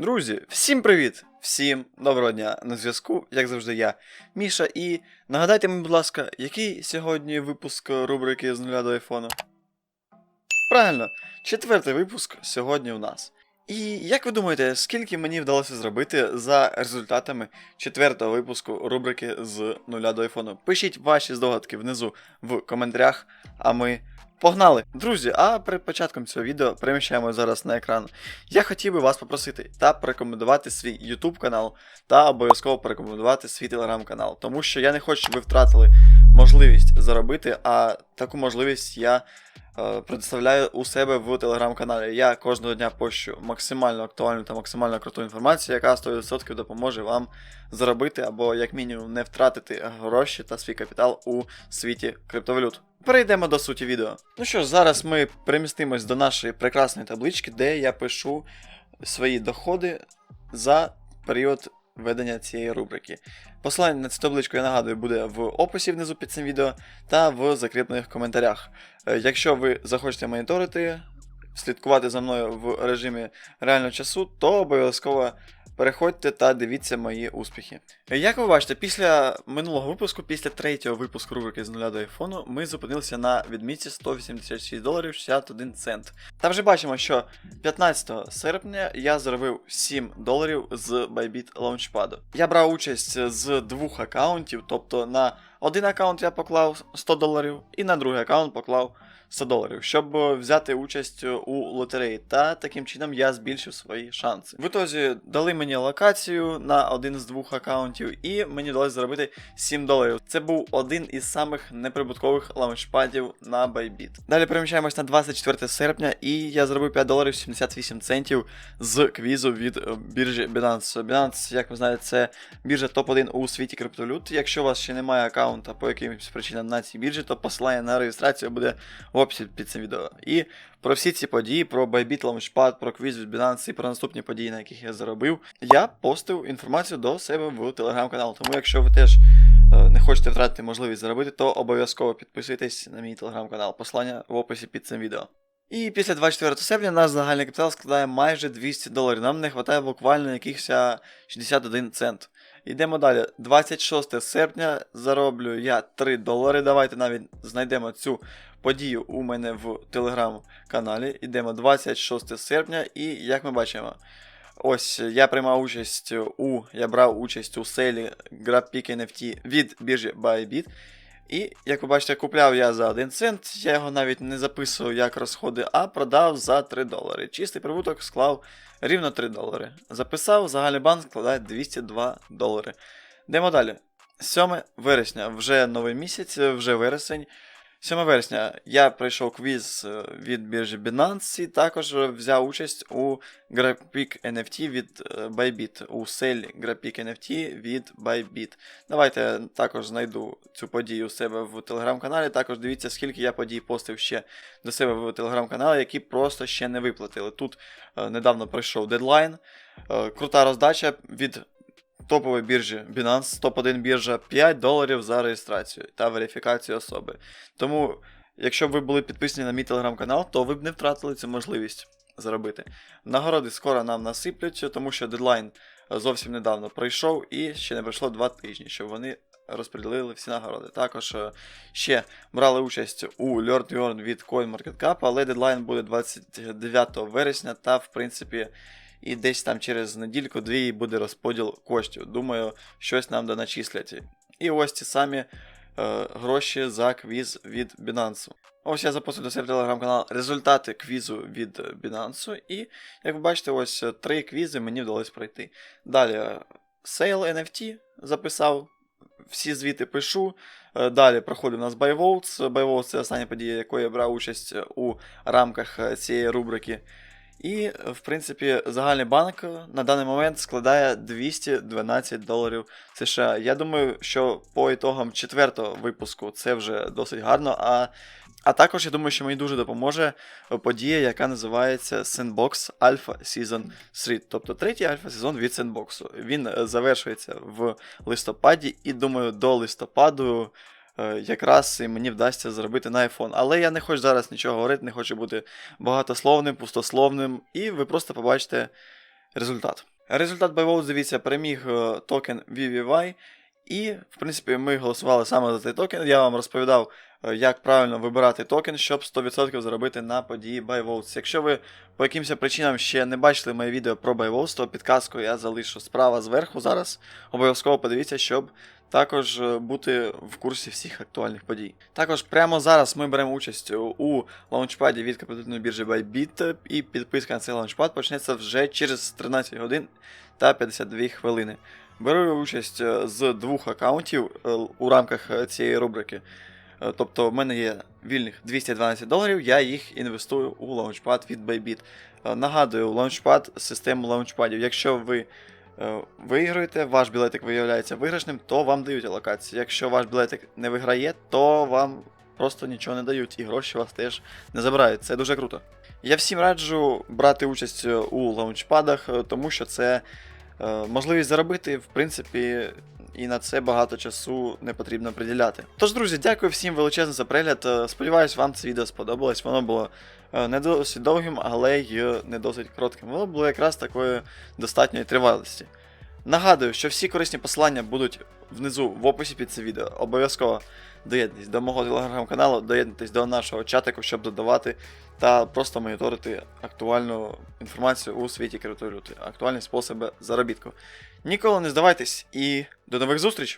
Друзі, всім привіт! Всім доброго дня на зв'язку, як завжди, я, Міша, і нагадайте мені, будь ласка, який сьогодні випуск рубрики з нуля до айфону? Правильно, четвертий випуск сьогодні у нас. І як ви думаєте, скільки мені вдалося зробити за результатами четвертого випуску рубрики з нуля до айфону? Пишіть ваші здогадки внизу в коментарях, а ми погнали! Друзі, а перед початком цього відео переміщаємо зараз на екран я хотів би вас попросити та порекомендувати свій YouTube канал та обов'язково порекомендувати свій телеграм канал, тому що я не хочу, щоб ви втратили можливість заробити, а таку можливість я предоставляю у себе в телеграм-каналі. Я кожного дня пощу максимально актуальну та максимально круту інформацію, яка 100% допоможе вам заробити або як мінімум не втратити гроші та свій капітал у світі криптовалют. Перейдемо до суті відео. Ну що ж, зараз ми перемістимось до нашої прекрасної таблички, де я пишу свої доходи за період ведення цієї рубрики. Посилання на цю табличку, я нагадую, буде в описі внизу під цим відео та в закріплених коментарях. Е, Якщо ви захочете моніторити, слідкувати за мною в режимі реального часу, то обов'язково переходьте та дивіться мої успіхи. Як ви бачите, після минулого випуску, після третього випуску рубрики з нуля до айфону, ми зупинилися на відмітці 186 доларів 61 цент. Та вже бачимо, що 15 серпня я заробив 7 доларів з Bybit Launchpad. Я брав участь з двох аккаунтів, тобто на один аккаунт я поклав 100 доларів, і на другий аккаунт поклав 100 доларів, щоб взяти участь у лотереї. Та таким чином я збільшив свої шанси. В ітозі дали мені локацію на один з двох аккаунтів, і мені вдалося заробити 7 доларів. Це був один із самих неприбуткових лаунчпадів на Bybit. Далі переміщаємось на 24 серпня, і я заробив 5 доларів 78 центів з квізу від біржі Binance. Binance, як ви знаєте, це біржа топ-1 у світі криптовалют. Якщо у вас ще немає аккаунта по якимось причинам на цій біржі, то посилання на реєстрацію буде в описі під цим відео. І про всі ці події, про Bybit Launchpad, про квіз від Binance і про наступні події, на яких я заробив, я постив інформацію до себе в телеграм-канал. Тому якщо ви теж е, не хочете втратити можливість заробити, то обов'язково підписуйтесь на мій телеграм-канал. Посилання в описі під цим відео. І після 24 серпня наш загальний капітал складає майже 200 доларів. Нам не вистачає буквально якихось 61 цент. Йдемо далі. 26 серпня зароблю я 3 долари. Давайте навіть знайдемо цю подію у мене в телеграм-каналі. Йдемо 26 серпня, і як ми бачимо, ось я приймав участь у. Я брав участь у селі GrabPick NFT від біржі Bybit. І, як ви бачите, купляв я за 1 цент, я його навіть не записував як розходи, а продав за 3 долари. Чистий прибуток склав рівно 3 долари. Записав, загальний банк складає 202 долари. Йдемо далі. 7 вересня, вже новий місяць, вже вересень. 7 вересня я пройшов квіз е, від біржі Binance і також взяв участь у Graphic NFT від е, Bybit, у селі Graphic NFT від Bybit. Давайте також знайду цю подію у себе в телеграм-каналі. Також дивіться, скільки я подій постив ще до себе в телеграм-каналі, які просто ще не виплатили. Тут е, недавно пройшов дедлайн. Крута роздача від топової біржі Binance, топ-1 біржа 5 доларів за реєстрацію та верифікацію особи. Тому, якщо б ви були підписані на мій телеграм-канал, то ви б не втратили цю можливість заробити. Нагороди скоро нам насиплять, тому що дедлайн зовсім недавно пройшов і ще не пройшло 2 тижні, щоб вони розподілили всі нагороди. Також е, ще брали участь у to Earn від CoinMarketCap, але дедлайн буде 29 вересня, та в принципі. І десь там через недільку-дві буде розподіл коштів. Думаю, щось нам доначислять. І ось ті самі е, гроші за квіз від Binance. Ось я запустив до себе телеграм-канал результати квізу від Binance. І, як ви бачите, ось три квізи мені вдалося пройти. Далі е, Sale NFT записав. Всі звіти пишу. Е, Далі проходить у нас BuyVotes. BuyVotes – це остання подія, якої я брав участь у рамках цієї рубрики. І, в принципі, загальний банк на даний момент складає 212 доларів США. Я думаю, що по ітогам четвертого випуску це вже досить гарно. А а також я думаю, що мені дуже допоможе подія, яка називається Sandbox Alpha Season 3. Тобто третій альфа сезон від Sandbox. Він е, завершується в листопаді, і думаю, до листопаду якраз і мені вдасться зробити на iPhone. Але я не хочу зараз нічого говорити, не хочу бути багатословним, пустословним, і ви просто побачите, результат. Результат бойового, дивіться, переміг е, токен VVY. І, в принципі, ми голосували саме за цей токен. Я вам розповідав, е, як правильно вибирати токен, щоб 100% заробити на події BuyVotes. Якщо ви по якимось причинам ще не бачили моє відео про BuyVotes, то підказку я залишу справа зверху зараз. Обов'язково подивіться, щоб також е, бути в курсі всіх актуальних подій. Також прямо зараз ми беремо участь у лаунчпаді від капітальної біржі Bybit, і підписка на цей лаунчпад почнеться вже через 13 годин та 52 хвилини. Беру участь е, з двох аккаунтів е, у рамках е, цієї рубрики. Е, Тобто в мене є вільних 212 доларів, я їх інвестую у лаунчпад від Bybit. Е, Нагадую, лаунчпад систему лаунчпадів. Якщо ви е, виграєте, ваш білетик виявляється виграшним, то вам дають алокацію. Якщо ваш білетик не виграє, то вам просто нічого не дають і гроші вас теж не забирають. Це дуже круто. Я всім раджу брати участь е, у лаунчпадах, е, тому що це е, можливість заробити, в принципі, і на це багато часу не потрібно приділяти. Тож, друзі, дякую всім величезно за перегляд. Е, Сподіваюсь, вам це відео сподобалось. Воно було е, не досить довгим, але й не досить коротким. Воно було якраз такої достатньої тривалості. Нагадую, що всі корисні посилання будуть внизу в описі під це відео. Обов'язково доєднуйтесь до мого телеграм-каналу, доєднуйтесь до нашого чатику, щоб додавати та просто моніторити актуальну інформацію у світі криптовалюти, актуальні способи заробітку. Ніколи не здавайтесь і до нових зустріч!